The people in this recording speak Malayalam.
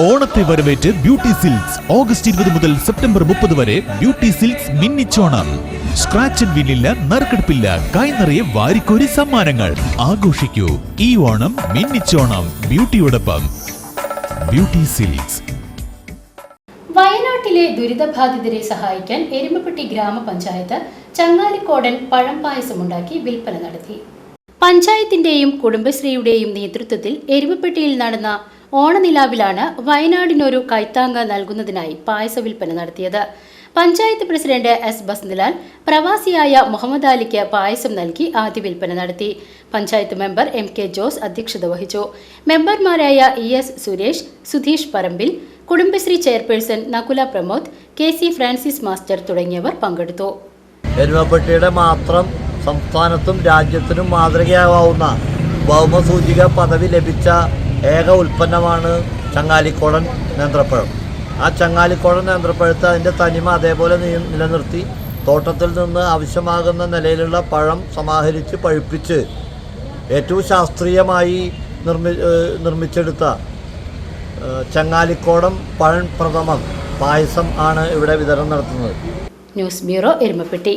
ഓണത്തെ വരവേറ്റ് ബ്യൂട്ടി സിൽക്സ്. ഓഗസ്റ്റ് ഇരുപത് മുതൽ സെപ്റ്റംബർ മുപ്പത് വരെ ബ്യൂട്ടി സിൽക്സ് മിന്നിച്ചോണം. സ്ക്രാച്ച് ആൻഡ് വിന്നില്ല നറുക്കെടുപ്പില്ല. കൈനിറയെ വാരിക്കോരി സമ്മാനങ്ങൾ. ആഘോഷിക്കൂ. ഈ ഓണം മിന്നിച്ചോണം. ബ്യൂട്ടിയോടൊപ്പം. Beauty Silks. വയനാട്ടിലെ ദുരിതബാധിതരെ സഹായിക്കാൻ എരുമപ്പെട്ടി ഗ്രാമപഞ്ചായത്ത് ചങ്ങാലിക്കോടൻ പഴം പായസമുണ്ടാക്കി വിൽപ്പന നടത്തി. പഞ്ചായത്തിന്റെയും കുടുംബശ്രീയുടെയും നേതൃത്വത്തിൽ എരുമപ്പെട്ടിയിൽ നടന്ന ഓണനിലാവിലാണ് വയനാടിനൊരു കൈത്താങ്ക നൽകുന്നതിനായി പായസ വിൽപ്പന നടത്തിയത്. Panchayat president S. ബസ്നിലാൽ പ്രവാസിയായ മുഹമ്മദ് അലിക്ക് പായസം നൽകി ആദ്യ വിൽപ്പന നടത്തി. Panchayat member M. K. Jose അധ്യക്ഷത വഹിച്ചു. മെമ്പർമാരായ E. S. Suresh Sudheesh Parambil Kudumbashree chairperson Nakula Pramod K. C. Francis master തുടങ്ങിയവർ പങ്കെടുത്തു. എരുമപ്പെട്ടിയുടെ മാത്രം സംസ്ഥാനത്തും രാജ്യത്തിനും മാതൃകയാവാവുന്ന ഭൗമസൂചിക പദവി ലഭിച്ച ഏക ഉൽപ്പന്നമാണ് ചങ്ങാലിക്കോടൻ നേന്ത്രപ്പഴം. ആ ചങ്ങാലിക്കോടൻ നേന്ത്രപ്പഴത്തെ അതിന്റെ തനിമ അതേപോലെ നിലനിർത്തി തോട്ടത്തിൽ നിന്ന് ആവശ്യമാകുന്ന നിലയിലുള്ള പഴം സമാഹരിച്ച് പഴുപ്പിച്ച് ഏറ്റവും ശാസ്ത്രീയമായി നിർമ്മി നിർമ്മിച്ചെടുത്ത ചങ്ങാലിക്കോടം പഴം പ്രഥമം പായസം ആണ് ഇവിടെ വിതരണം നടത്തുന്നത്. News bureau Erumapetty.